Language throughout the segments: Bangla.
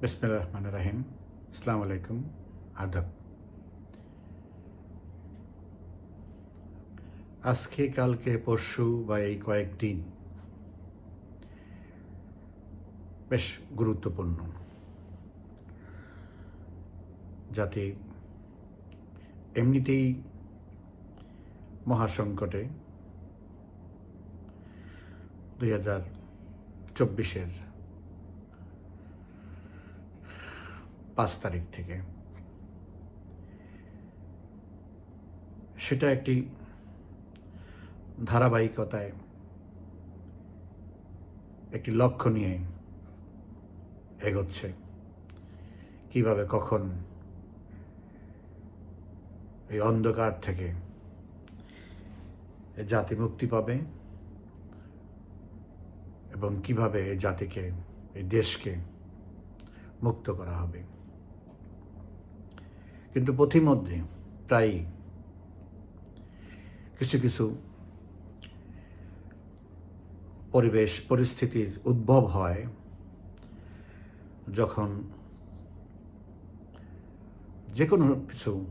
বিসমিল্লাহ রহমান রাহিম। আসসালামু আলাইকুম। আদব। আজকে, কালকে, পরশু বা এই কয়েকদিন বেশ গুরুত্বপূর্ণ। যাতে এমনিতেই মহাসংকটে দুই হাজার চব্বিশের পাঁচ তারিখ থেকে। সেটা একটি ধারাবাহিকতায় একটি লক্ষ্য নিয়ে এগোচ্ছে। কীভাবে, কখন এই অন্ধকার থেকে জাতি মুক্তি পাবে এবং কীভাবে এই জাতিকে এই দেশকে মুক্ত করা হবে? কিন্তু পথিমধ্যে প্রায়ই কিছু কিছু পরিবেশ, পরিস্থিতির উদ্ভব হয় যখন যে কোনো কিছু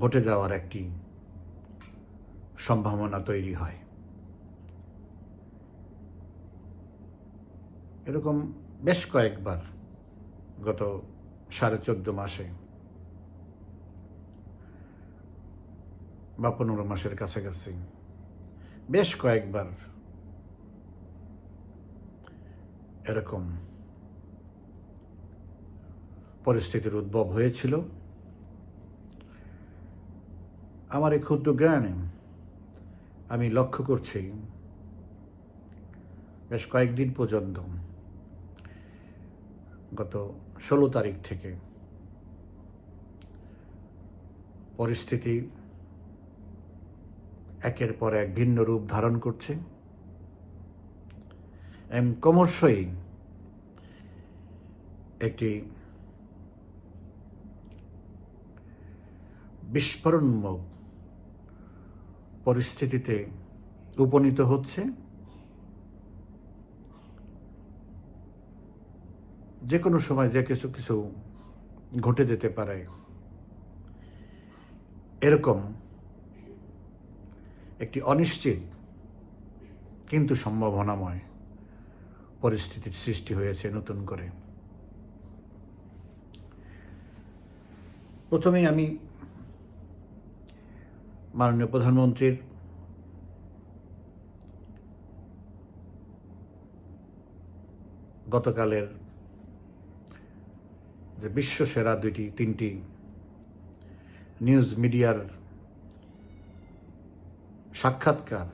ঘটে যাওয়ার একটি সম্ভাবনা তৈরি হয়। এরকম বেশ কয়েকবার গত সাড়ে চোদ্দ মাসে বা পনেরো মাসের কাছাকাছি। বেশ কয়েকবার এরকম পরিস্থিতির উদ্ভব হয়েছিল। আমার এই ক্ষুদ্র জ্ঞানে আমি লক্ষ্য করছি, বেশ কয়েকদিন পর্যন্ত, গত ষোলো তারিখ থেকে পরিস্থিতি একের পর এক ভিন্ন রূপ ধারণ করছে। এবং ক্রমশই একটি বিস্ফোরণমুখ পরিস্থিতিতে উপনীত হচ্ছে। যে কোনো সময় যে কিছু কিছু ঘটে যেতে পারে। এরকম একটি অনিশ্চিত কিন্তু সম্ভাবনাময় পরিস্থিতির সৃষ্টি হয়েছে নতুন করে। প্রথমেই আমি মাননীয় প্রধানমন্ত্রীর গতকালের যে বিশ্বসেরা দুইটি, তিনটি নিউজ মিডিয়ার সাক্ষাৎকার।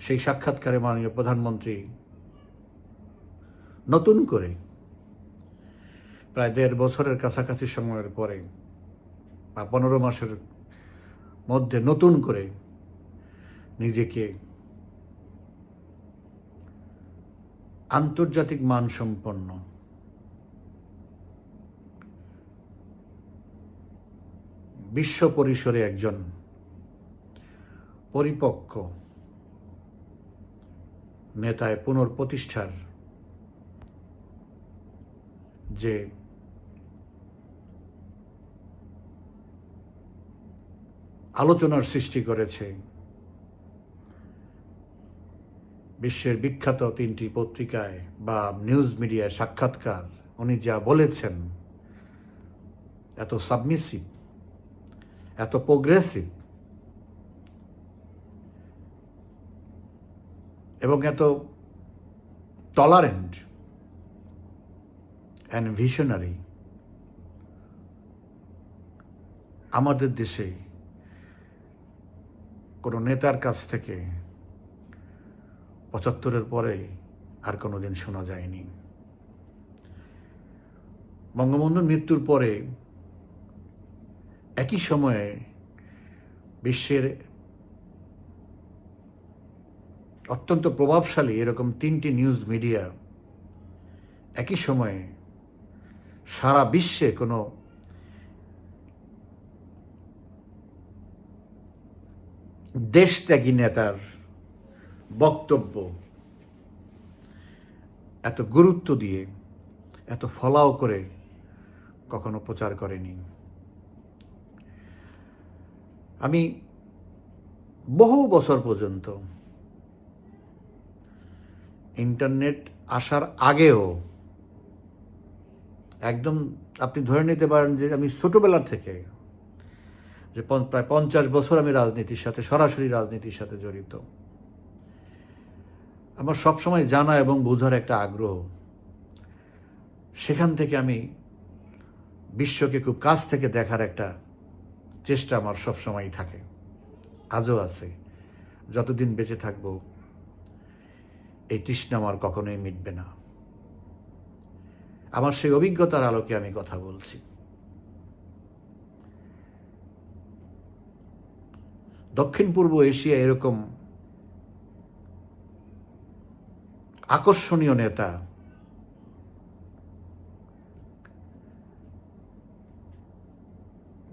সেই সাক্ষাৎকারে মাননীয় প্রধানমন্ত্রী নতুন করে প্রায় দেড় বছরের কাছাকাছি সময়ের পরে বা পনেরো মাসের মধ্যে নতুন করে নিজেকে আন্তর্জাতিক মানসম্পন্ন বিশ্ব পরিসরে একজন পরিপক্ক নেতায় পুনর্প্রতিষ্ঠার যে আলোচনার সৃষ্টি করেছে, বিশ্বের বিখ্যাত তিনটি পত্রিকায় বা নিউজ মিডিয়ায় সাক্ষাৎকার, উনি যা বলেছেন, এত সাবমিসিভ এত প্রোগ্রেসিভ এবং এত টলারেন্ট অ্যান্ড ভিশনারি আমাদের দেশে কোনো নেতার কাছ থেকে পঁচাত্তরের পরে আর কোনো দিন শোনা যায়নি। বঙ্গবন্ধুর মৃত্যুর পরে একই সময়ে বিশ্বের অত্যন্ত প্রভাবশালী এরকম তিনটি নিউজ মিডিয়া একই সময়ে সারা বিশ্বে কোনো দেশত্যাগী নেতার বক্তব্য এত গুরুত্ব দিয়ে, এত ফলাও করে কখনো প্রচার করেনি। আমি বহু বছর পর্যন্ত ইন্টারনেট আসার আগেও একদম আপনি ধরে নিতে পারেন যে আমি ছোটবেলা থেকে যে প্রায় পঞ্চাশ বছর আমি রাজনীতির সাথে, সরাসরি রাজনীতির সাথে জড়িত। আমার সবসময় জানা এবং বোঝার একটা আগ্রহ, সেখান থেকে আমি বিশ্বকে খুব কাছ থেকে দেখার একটা চেষ্টা আমার সবসময়ই থাকে। আজও আছে। যতদিন বেঁচে থাকব এই তৃষ্ণা আমার কখনোই মিটবে না। আমার সেই অভিজ্ঞতার আলোকে আমি কথা বলছি। দক্ষিণ পূর্ব এশিয়া এরকম আকর্ষণীয় নেতা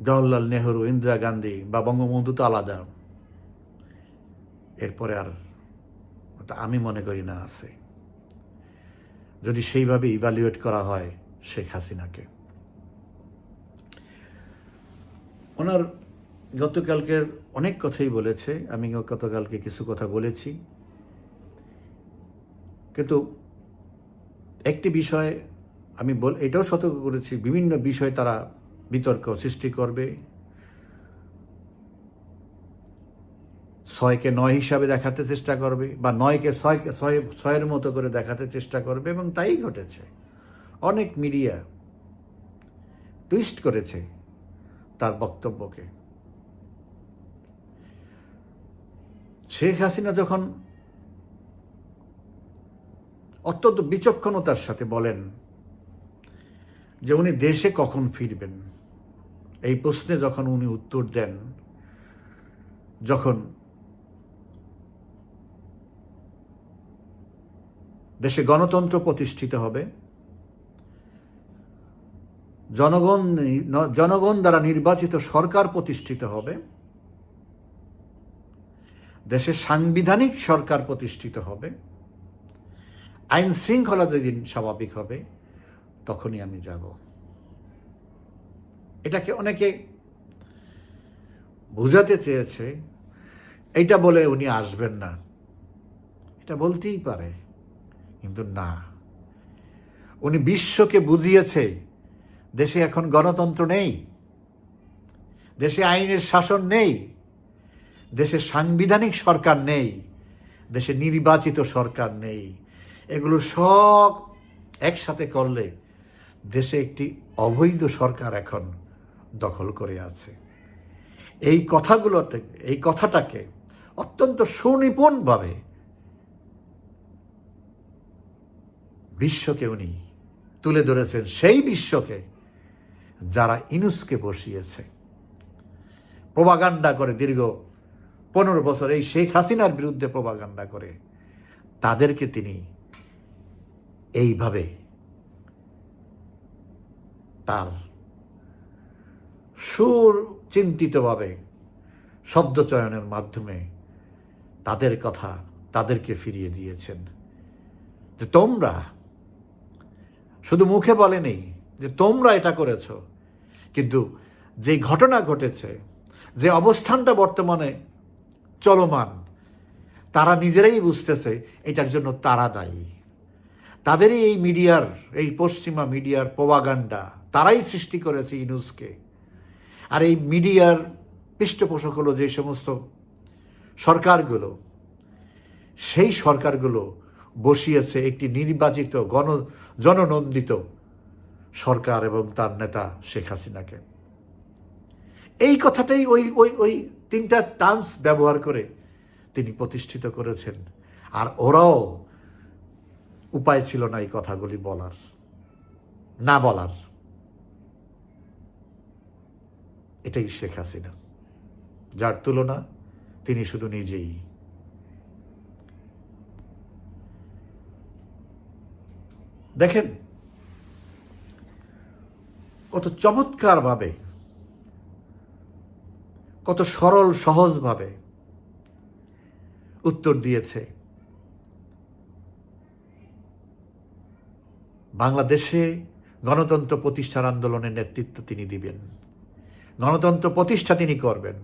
জওয়াহরলাল নেহরু, ইন্দিরা গান্ধী বা বঙ্গবন্ধু তো আলাদা। এরপরে আর ওটা আমি মনে করি না আছে। যদি সেইভাবে ইভ্যালুয়েট করা হয় শেখ হাসিনাকে। ওনার গতকালকের অনেক কথাই বলেছে আমি গতকালকে কিছু কথা বলেছি। কিন্তু একটি বিষয় আমি বল এটাও সতর্ক করেছি, বিভিন্ন বিষয় তারা বিতর্ক সৃষ্টি করবে। ছয়কে নয় হিসাবে দেখাতে চেষ্টা করবে বা নয়কে ছয়কে ছয় ছয়ের মতো করে দেখাতে চেষ্টা করবে এবং তাই ঘটেছে। অনেক মিডিয়া টুইস্ট করেছে তার বক্তব্যকে। শেখ হাসিনা যখন অত্যন্ত বিচক্ষণতার সাথে বলেন যে উনি দেশে কখন ফিরবেন, এই প্রশ্নে যখন উনি উত্তর দেন, যখন দেশে গণতন্ত্র প্রতিষ্ঠিত হবে। জনগণ জনগণ দ্বারা নির্বাচিত সরকার প্রতিষ্ঠিত হবে। দেশে সাংবিধানিক সরকার প্রতিষ্ঠিত হবে। আইন শৃঙ্খলা যেদিন স্বাভাবিক হবে, তখনই আমি যাব। এটাকে অনেকে বোঝাতে চেয়েছে, এইটা বলে উনি আসবেন না। এটা বলতেই পারে। কিন্তু না। উনি বিশ্বকে বুঝিয়েছে, দেশে এখন গণতন্ত্র নেই, দেশে আইনের শাসন নেই, দেশে সাংবিধানিক সরকার নেই, দেশে নির্বাচিত সরকার নেই। এগুলো সব একসাথে করলে দেশে একটি অবৈধ সরকার এখন দখল করে আছে। এই কথাগুলোতে, এই কথাটাকে অত্যন্ত সুনিপুণভাবে বিশ্বকে উনি তুলে ধরেছেন সেই বিশ্বকে যারা ইনুসকে বসিয়েছে। প্রবাগান্ডা করে দীর্ঘ পনেরো বছর এই শেখ হাসিনার বিরুদ্ধে প্রবাগান্ডা করে, তাদেরকে তিনি এইভাবে তার সুর চিন্তিতভাবে শব্দচয়নের মাধ্যমে তাদের কথা তাদেরকে ফিরিয়ে দিয়েছেন। যে তোমরা শুধু মুখে বলেনি যে তোমরা এটা করেছ। কিন্তু যে ঘটনা ঘটেছে, যে অবস্থানটা বর্তমানে চলমান, তারা নিজেরাই বুঝতেছে এটার জন্য তারা দায়ী। তাদেরই এই মিডিয়ার, এই পশ্চিমা মিডিয়ার প্রবাগান্ডা, তারাই সৃষ্টি করেছে ইনুসকে আর এই মিডিয়ার পৃষ্ঠপোষক হলো যে সমস্ত সরকারগুলো, সেই সরকারগুলো বসিয়েছে একটি নির্বাচিত গণ, জননন্দিত সরকার এবং তার নেতা শেখ হাসিনাকে। এই কথাটাই ওই ওই ওই তিনটা টার্মস ব্যবহার করে তিনি প্রতিষ্ঠিত করেছেন। আর ওরাও উপায় ছিল না এই কথাগুলি বলার, না বলার। এটাই শেখ হাসিনা। যার তুলনা তিনি শুধু নিজেই দেখেন, কত চমৎকারভাবে, কত সরল, সহজভাবে উত্তর দিয়েছে। বাংলাদেশে গণতন্ত্র প্রতিষ্ঠার আন্দোলনের নেতৃত্ব তিনি দিবেন। গণতন্ত্র প্রতিষ্ঠা তিনি করবেন।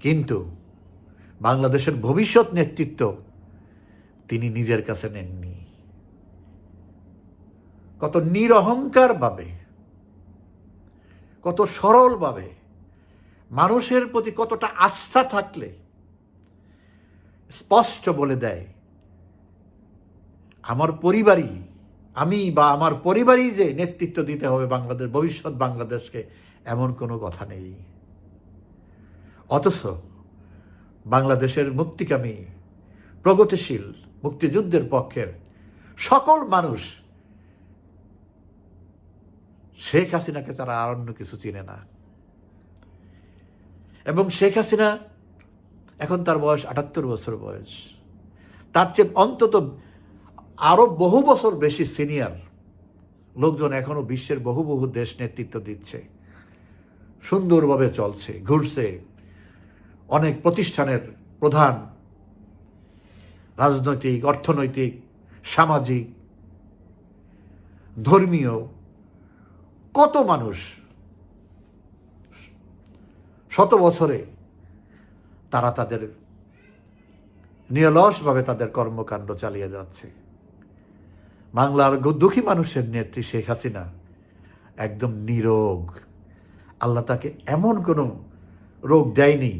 কিন্তু বাংলাদেশের ভবিষ্যৎ নেতৃত্ব তিনি নিজের কাছে নেননি। কত নিরহংকারভাবে কত সরলভাবে মানুষের প্রতি কতটা আস্থা থাকলে স্পষ্ট বলে দেয়, আমার পরিবারই, আমি বা আমার পরিবারই যে নেতৃত্ব দিতে হবে বাংলাদেশ, ভবিষ্যৎ বাংলাদেশকে, এমন কোনো কথা নেই। অথচ বাংলাদেশের মুক্তিকামী, প্রগতিশীল মুক্তিযুদ্ধের পক্ষের সকল মানুষ, শেখ হাসিনাকে তারা আর অন্য কিছু চিনে না। এবং শেখ হাসিনা এখন তার বয়স আটাত্তর বছর বয়স। তার চেয়ে অন্তত আরও বহু বছর বেশি সিনিয়র লোকজন এখনও বিশ্বের বহু বহু দেশ নেতৃত্ব দিচ্ছে। সুন্দরভাবে চলছে, ঘুরছে। অনেক প্রতিষ্ঠানের প্রধান রাজনৈতিক, অর্থনৈতিক, সামাজিক, ধর্মীয়, কত মানুষ শত বছরে তারা তাদের নিরলসভাবে তাদের কর্মকাণ্ড চালিয়ে যাচ্ছে। বাংলার দুঃখী মানুষের নেত্রী শেখ হাসিনা একদম নিরোগ। আল্লাহ তাকে এমন কোনো রোগ দেয়নি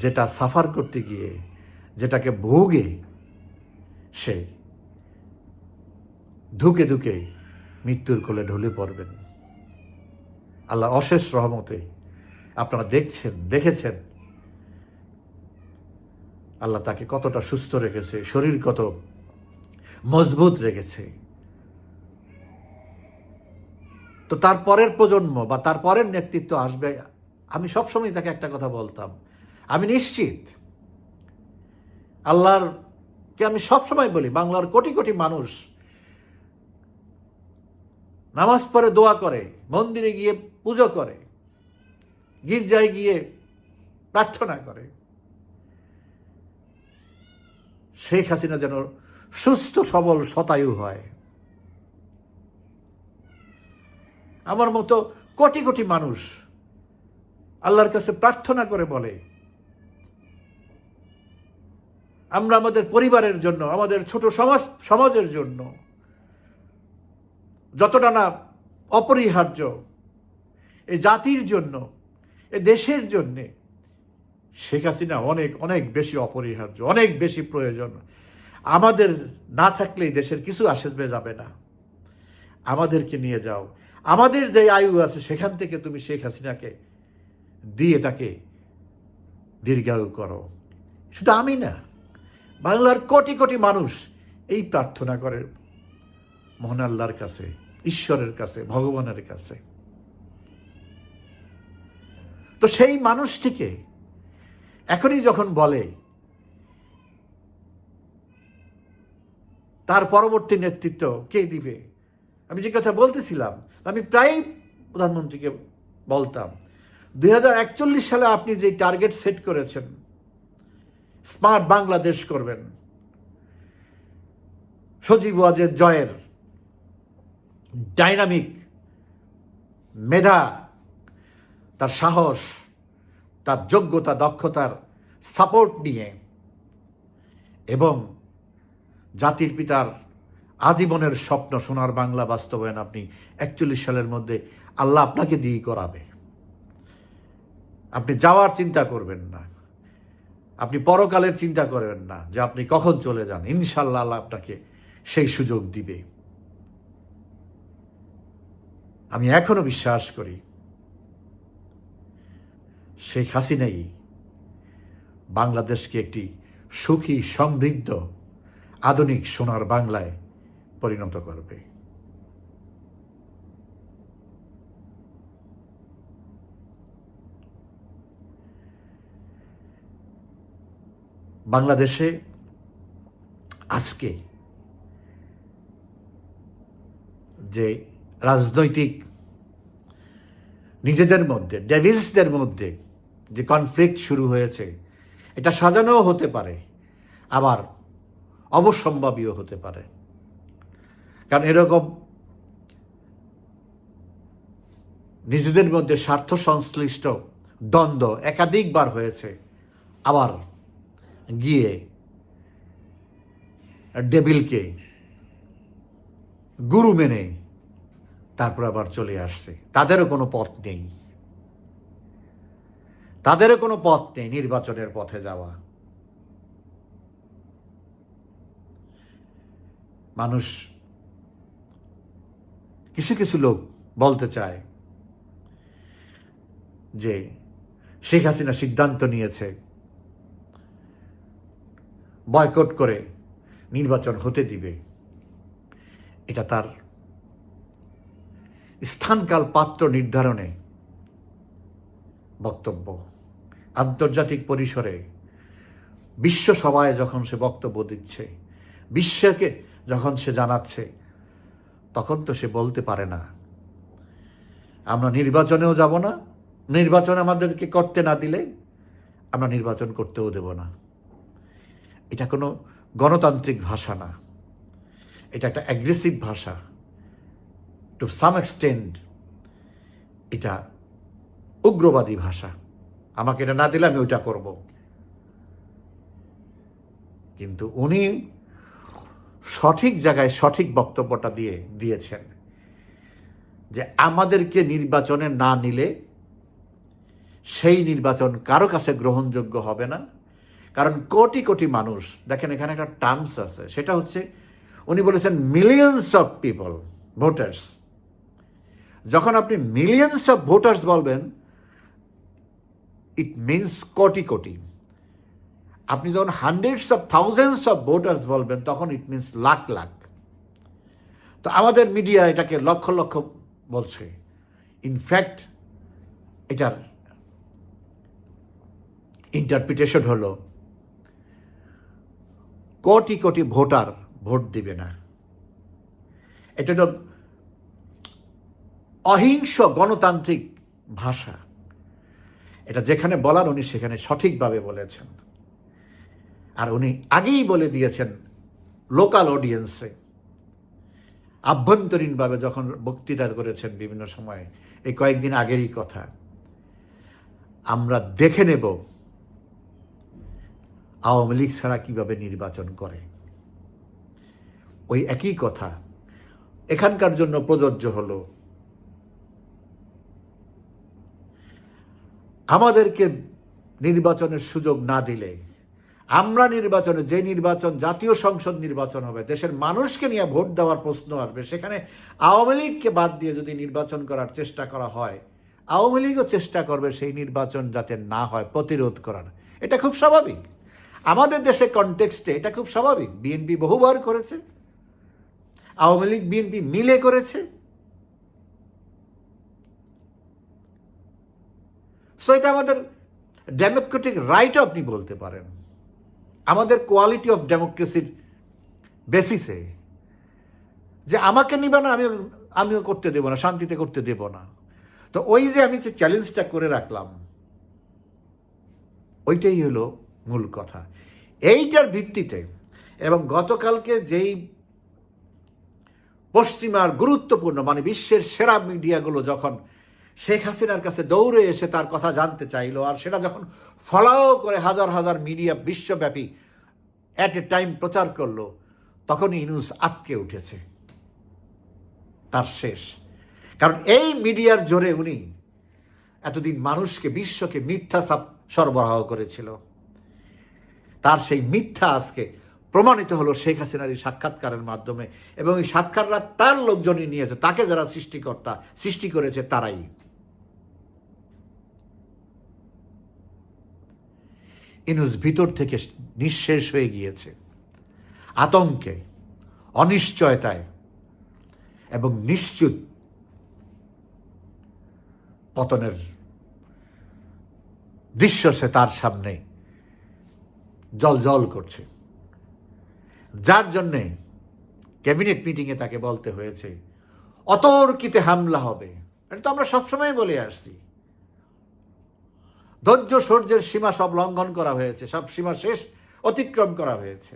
যেটা সাফার করতে গিয়ে যেটাকে ভোগে সে ধুকে ধুকে মৃত্যুর কোলে ঢলে পড়বেন। আল্লাহ অশেষ রহমতে আপনারা দেখছেন, দেখেছেন। আল্লাহ তাকে কতটা সুস্থ রেখেছে, শরীর কত মজবুত রেখেছে। তো তার পরের প্রজন্ম বা তার পরের নেতৃত্ব আসবে, আমি সবসময় তাকে একটা কথা বলতাম, আমি নিশ্চিত আল্লাহর কে আমি সবসময় বলি, বাংলার কোটি কোটি মানুষ নামাজ পড়ে, দোয়া করে, মন্দিরে গিয়ে পুজো করে, গির্জায় গিয়ে প্রার্থনা করে। শেখ হাসিনা যেন সুস্থ, সবল শতায়ু হয়। আমার মতো কোটি কোটি মানুষ আল্লাহর কাছে প্রার্থনা করে বলে আমরা আমাদের পরিবারের জন্য, আমাদের ছোট সমাজ, সমাজের জন্য যতটা না অপরিহার্য, এ জাতির জন্য, এ দেশের জন্যে, শেখ হাসিনা অনেক অনেক বেশি অপরিহার্য, অনেক বেশি প্রয়োজন। আমাদের না থাকলে দেশের কিছু আসবে, যাবে না। আমাদেরকে নিয়ে যাও। আমাদের যে আয়ু আছে, সেখান থেকে তুমি শেখ হাসিনাকে দিয়ে তাকে দীর্ঘায়ু করো। শুধু আমি না বাংলার কোটি কোটি মানুষ এই প্রার্থনা করে। মহান কাছে, ঈশ্বরের কাছে, ভগবানের কাছে। তো সেই মানুষটিকে এখনই যখন বলে, তার পরবর্তী নেতৃত্ব কে দিবে? আমি যে কথা বলতেছিলাম, আমি প্রায় প্রধানমন্ত্রীকে বলতাম, দুই হাজার একচল্লিশ সালে আপনি যে টার্গেট সেট করেছেন স্মার্ট বাংলাদেশ করবেন। সজীব ওয়াজের জয়ের ডাইনামিক মেধা, তার সাহস, তার যোগ্যতা, দক্ষতার সাপোর্ট নিয়ে এবং জাতির পিতার আজীবনের স্বপ্ন সোনার বাংলা বাস্তবায়ন আপনি একচল্লিশ সালের মধ্যে আল্লাহ আপনাকে দিয়ে করাবে। আপনি যাওয়ার চিন্তা করবেন না। আপনি পরকালের চিন্তা করবেন না যে আপনি কখন চলে যান। ইনশাল্লাহ আল্লাহ আপনাকে সেই সুযোগ দিবে। আমি এখনও বিশ্বাস করি, শেখ হাসিনাই বাংলাদেশকে একটি সুখী, সমৃদ্ধ, আধুনিক সোনার বাংলায় পরিণত করবে। বাংলাদেশে আজকে যে রাজনৈতিক নিজেদের মধ্যে ডেভিলসদের মধ্যে যে কনফ্লিক্ট শুরু হয়েছে, এটা সাজানোও হতে পারে, আবার অবসম্ভাবীও হতে পারে। কারণ এরকম নিজেদের মধ্যে স্বার্থ সংশ্লিষ্ট দ্বন্দ্ব একাধিকবার হয়েছে, আবার গিয়ে ডেবিলকে গুরু মেনে তারপর আবার চলে আসছে। তাদেরও কোনো পথ নেই। তাদেরও কোনো পথ নেই নির্বাচনের পথে যাওয়া। মানুষ কিছু কিছু লোক বলতে চায় যে শেখ হাসিনা সিদ্ধান্ত নিয়েছে। বয়কট করে নির্বাচন হতে দিবে। এটা তার স্থানকাল পাত্র নির্ধারণে বক্তব্য। আন্তর্জাতিক পরিসরে বিশ্ব সভায় যখন সে বক্তব্য দিচ্ছে, বিশ্বকে যখন সে জানাচ্ছে, তখন তো সে বলতে পারে না, আমরা নির্বাচনেও যাব না, নির্বাচন আমাদেরকে করতে না দিলে আমরা নির্বাচন করতেও দেব না। এটা কোনো গণতান্ত্রিক ভাষা না। এটা একটা অ্যাগ্রেসিভ ভাষা। টু সাম এক্সটেন্ড এটা উগ্রবাদী ভাষা। আমাকে এটা না দিলে আমি ওইটা করব। কিন্তু উনি সঠিক জায়গায় সঠিক বক্তব্যটা দিয়ে, দিয়েছেন যে আমাদেরকে নির্বাচনে না নিলে সেই নির্বাচন কারও কাছে গ্রহণযোগ্য হবে না। কারণ কোটি কোটি মানুষ, দেখেন এখানে একটা টার্মস আছে, সেটা হচ্ছে, উনি বলেছেন মিলিয়নস অফ পিপল ভোটার্স যখন আপনি মিলিয়নস অফ ভোটার্স বলবেন ইট মিনস কোটি কোটি। আপনি যখন hundreds of thousands of voters বলবেন, তখন ইট মিনস লাখ লাখ। তো আমাদের মিডিয়া এটাকে লক্ষ লক্ষ বলছে। ইনফ্যাক্ট এটার ইন্টারপ্রিটেশন হলো কোটি কোটি ভোটার ভোট দিবে না। এটা তো অহিংস গণতান্ত্রিক ভাষা। এটা যেখানে বলার উনি সেখানে সঠিকভাবে বলেছেন। আর উনি আগেই বলে দিয়েছেন লোকাল অডিয়েন্সে। আভ্যন্তরীণভাবে যখন বক্তৃতা করেছেন বিভিন্ন সময়ে, এই কয়েকদিন আগেরই কথা। আমরা দেখে নেব আওয়ামী লীগ ছাড়া কীভাবে নির্বাচন করে? ওই একই কথা। এখানকার জন্য প্রযোজ্য হলো, আমাদেরকে নির্বাচনের সুযোগ না দিলে, আমরা নির্বাচনে, যে নির্বাচন, জাতীয় সংসদ নির্বাচন হবে, দেশের মানুষকে নিয়ে ভোট দেওয়ার প্রশ্ন আসবে। সেখানে আওয়ামী লীগকে বাদ দিয়ে যদি নির্বাচন করার চেষ্টা করা হয়, আওয়ামী লীগও চেষ্টা করবে সেই নির্বাচন যাতে না হয়, প্রতিরোধ করার। এটা খুব স্বাভাবিক। আমাদের দেশে কনটেক্সটে এটা খুব স্বাভাবিক। বিএনপি বহুবার করেছে। আওয়ামী লীগ বিএনপি মিলে করেছে। সো এটা আমাদের ডেমোক্রেটিক রাইট আপনি বলতে পারেন। আমাদের কোয়ালিটি অফ ডেমোক্রেসির বেসিসে যে আমাকে নিবে না আমি আমিও করতে দেব না, শান্তিতে করতে দেব না। তো ওই যে আমি যে চ্যালেঞ্জটা করে রাখলাম, ওইটাই হলো মূল কথা। এইটার ভিত্তিতে এবং গতকালকে যেই পশ্চিমার গুরুত্বপূর্ণ মানে বিশ্বের সেরা মিডিয়াগুলো যখন শেখ হাসিনার কাছে দৌড়ে এসে তার কথা জানতে চাইলো, আর সেটা যখন ফলাও করে হাজার হাজার মিডিয়া বিশ্বব্যাপী অ্যাট এ টাইম প্রচার করল, তখনই নিউজ আটকে উঠেছে। তার শেষ। কারণ এই মিডিয়ার জোরে উনি এতদিন মানুষকে, বিশ্বকে মিথ্যা সরবরাহ করেছিল। তার সেই মিথ্যা আজকে প্রমাণিত হলো শেখ হাসিনার এই সাক্ষাৎকারের মাধ্যমে। এবং এই সাক্ষাৎকাররা তার লোকজনই নিয়েছে, তাকে যারা সৃষ্টিকর্তা সৃষ্টি করেছে তারাই। ইনুস ভিতর থেকে নিঃশেষ হয়ে গিয়েছে। আতঙ্কে, অনিশ্চয়তায় এবং নিশ্চিত পতনের দৃশ্য সে তার সামনে জল জল করছে। যার জন্যে ক্যাবিনেট মিটিংয়ে তাকে বলতে হয়েছে, অতর্কিতে হামলা হবে। এটা তো আমরা সবসময় বলে আসছি। ধৈর্য সূর্যের সীমা সব লঙ্ঘন করা হয়েছে, সব সীমা শেষ অতিক্রম করা হয়েছে।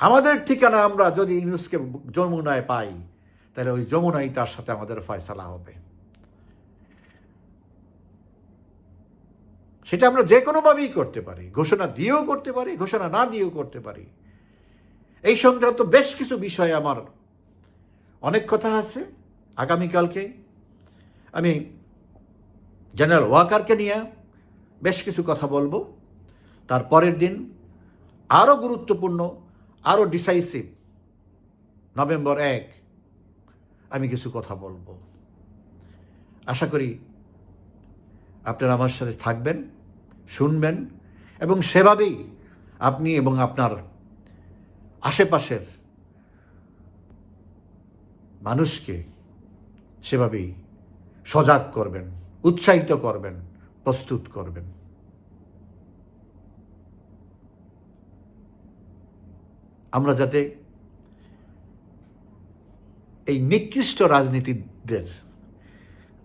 আমাদের ঠিকানা আমরা যদি ইউনুসকে যমুনায় পাই, তাহলে ওই যমুনাই তার সাথে আমাদের ফয়সালা হবে। সেটা আমরা যে কোনোভাবেই করতে পারি। ঘোষণা দিয়েও করতে পারি, ঘোষণা না দিয়েও করতে পারি। এই সংক্রান্ত বেশ কিছু বিষয়ে আমার অনেক কথা আছে আগামীকালকে। আমি জেনারেল ওয়াকারকে নিয়ে বেশ কিছু কথা বলব। তার পরের দিন আরও গুরুত্বপূর্ণ, আরও ডিসাইসিভ নভেম্বর এক আমি কিছু কথা বলব। আশা করি আপনারা আমার সাথে থাকবেন। শুনবেন এবং সেভাবেই আপনি এবং আপনার আশেপাশের মানুষকে সেভাবেই সজাগ করবেন, উৎসাহিত করবেন, প্রস্তুত করবেন। আমরা যাতে এই নিকৃষ্ট রাজনীতিদের,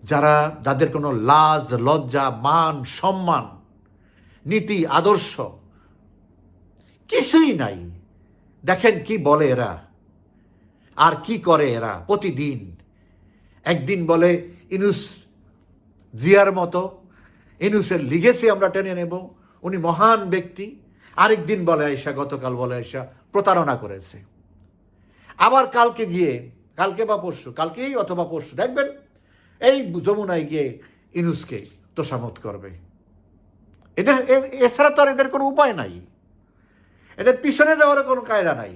যারা যাদের কোনো লাজ, লজ্জা, মান, সম্মান নীতি, আদর্শ। কিছুই নাই। দেখেন কি বলে এরা। আর কি করে এরা প্রতিদিন? একদিন বলে, ইনুস জিয়ার মতো, ইনুসের লিগেসি আমরা টেনে নেব, উনি মহান ব্যক্তি। আরেক দিন বলে আয়সা গতকাল বলে আয়সা প্রতারণা করেছে। আবার কালকে গিয়ে, কালকে বা পরশু, কালকেই অথবা পরশু, দেখবেন, এই যমুনায় গিয়ে ইনুসকে তোষামত করবে। এদের এছাড়া তো আর এদের কোনো উপায় নাই। এদের পিছনে যাওয়ার কোনো কায়দা নাই,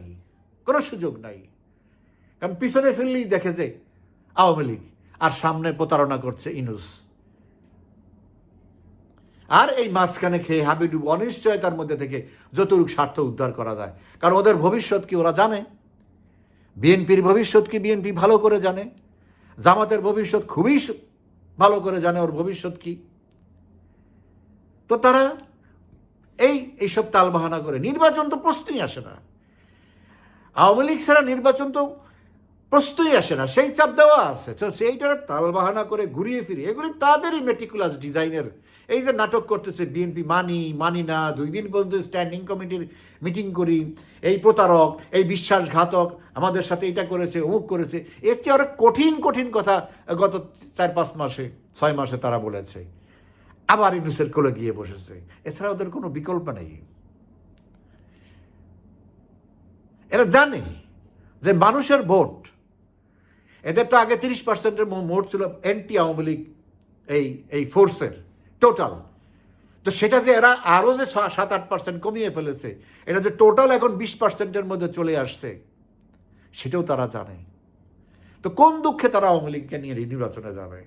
কোনো সুযোগ নাই। কারণ পিছনে ফিরলেই দেখে যে আওয়ামী লীগ আর সামনে প্রতারণা করছে ইনুস। আর এই মাঝখানে খেয়ে হাবিডুব অনিশ্চয়তার মধ্যে থেকে যতটুকু স্বার্থ উদ্ধার করা যায়। কারণ ওদের ভবিষ্যৎ কি ওরা জানে? বিএনপির ভবিষ্যৎ কি বিএনপি ভালো করে জানে? জামাতের ভবিষ্যৎ খুবই ভালো করে জানে, ওর ভবিষ্যৎ কি? তো তারা এই এইসব তালবাহানা করে। নির্বাচন তো প্রশ্নই আসে না। আওয়ামী লীগ ছাড়া নির্বাচন তো প্রশ্নই আসে না। সেই চাপ দেওয়া আছে। তো সেইটার তালবাহানা করে ঘুরিয়ে ফিরিয়ে, এগুলি তাদেরই মেটিকুলাস ডিজাইনের এই যে নাটক করতেছে বিএনপি, মানি মানি না, দুই দিন পর্যন্ত স্ট্যান্ডিং কমিটির মিটিং করি, এই প্রতারক, এই বিশ্বাসঘাতক, আমাদের সাথে এটা করেছে, অমুক করেছে। এর চেয়ে অনেক কঠিন কঠিন কথা গত চার পাঁচ মাসে, ছয় মাসে তারা বলেছে। আবার ইউনুসের কোলে গিয়ে বসেছে। এছাড়া ওদের কোনো বিকল্প নেই। এরা জানে যে মানুষের ভোট, এদের তো আগে তিরিশ পার্সেন্টের ভোট ছিল অ্যান্টি আওয়ামী লীগ, এই এই ফোর্সের টোটাল তো সেটা যে এরা আরও যে সাত আট পার্সেন্ট কমিয়ে ফেলেছে, এটা যে টোটাল এখন বিশ পার্সেন্টের মধ্যে চলে আসছে, সেটাও তারা জানে। তো কোন দুঃখে তারা আওয়ামী লীগকে নিয়ে নির্বাচনে যাবে?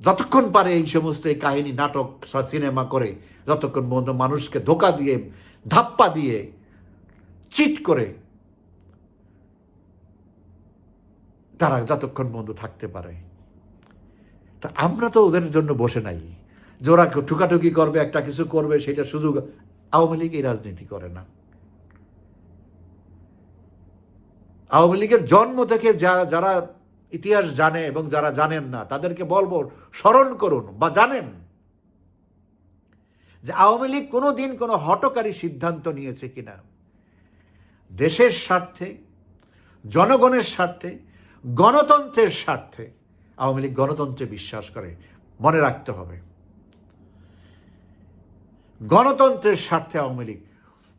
যতক্ষণ পারে এই সমস্ত কাহিনী, নাটক সিনেমা করে, যতক্ষণ পর্যন্ত মানুষকে ধোকা দিয়ে, ধাপ্পা দিয়ে, চিট করে, তারা যতক্ষণ পর্যন্ত থাকতে পারে। তা আমরা তো ওদের জন্য বসে নাই। ওরা ঠুকাঠুকি করবে, একটা কিছু করবে, সেটা সুযোগ আওয়ামী লীগ এই রাজনীতি করে না। আওয়ামী লীগের জন্ম থেকে যা- যারা ইতিহাস জানে এবং যারা জানেন না, তাদেরকে বলব, স্মরণ করুন বা জানেন যে আওয়ামী লীগ কোনো দিন কোনো হটকারী সিদ্ধান্ত নিয়েছে কিনা। দেশের স্বার্থে, জনগণের স্বার্থে, গণতন্ত্রের স্বার্থে আওয়ামী লীগ গণতন্ত্রে বিশ্বাস করে। মনে রাখতে হবে, গণতন্ত্রের স্বার্থে আওয়ামী লীগ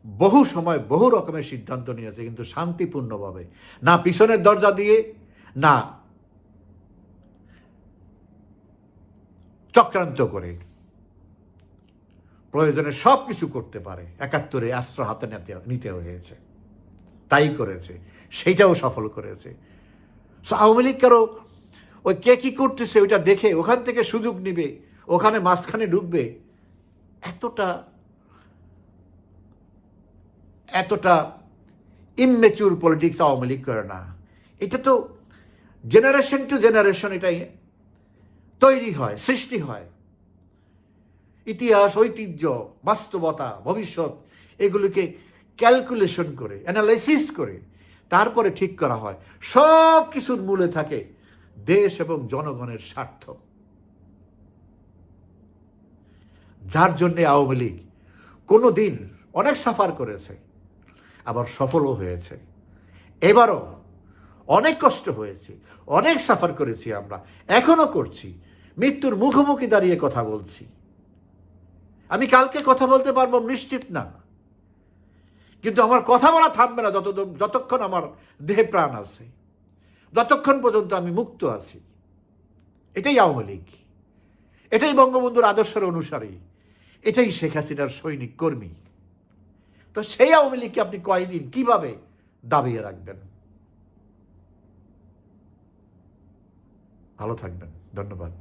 বহু সময় বহু রকমের সিদ্ধান্ত নিয়েছে, কিন্তু শান্তিপূর্ণভাবে। না পিছনের দরজা দিয়ে, না চক্রান্ত করে। প্রয়োজনে সব কিছু করতে পারে। একাত্তরে অস্ত্র হাতে নিতে হয়েছে। তাই করেছে। সেইটাও সফল করেছে। আওয়ামী লীগ কারও ওই কে কি করতেছে ওইটা দেখে, ওখান থেকে সুযোগ নিবে, ওখানে মাঝখানে ঢুকবে, এতটা এতটা ইমমেচুর পলিটিক্স আওয়ামী লীগ করে না। এটা তো জেনারেশন টু জেনারেশন এটাই তৈরি হয়, সৃষ্টি হয়। ইতিহাস, ঐতিহ্য, বাস্তবতা, ভবিষ্যৎ এগুলোকে ক্যালকুলেশন করে অ্যানালাইসিস করে, তারপরে ঠিক করা হয়। সব কিছুর মূলে থাকে দেশ এবং জনগণের স্বার্থ। যার জন্যে আওয়ামী লীগ কোনো দিন অনেক সাফার করেছে, আবার সফলও হয়েছে। এবারও অনেক কষ্ট হয়েছে, অনেক সাফার করেছি আমরা, এখনও করছি। মৃত্যুর মুখোমুখি দাঁড়িয়ে কথা বলছি। আমি কালকে কথা বলতে পারব নিশ্চিত না। কিন্তু আমার কথা বলা থামবে না যত যতক্ষণ আমার দেহে প্রাণ আছে। যতক্ষণ পর্যন্ত আমি মুক্ত আছি। এটাই আওয়ামী লীগ। এটাই বঙ্গবন্ধুর আদর্শের অনুসারী। এটাই শেখ হাসিনার সৈনিক কর্মী। তো সেই আওয়ামী লীগকে আপনি কয়দিন কীভাবে দাবিয়ে রাখবেন? ভালো থাকবেন। ধন্যবাদ।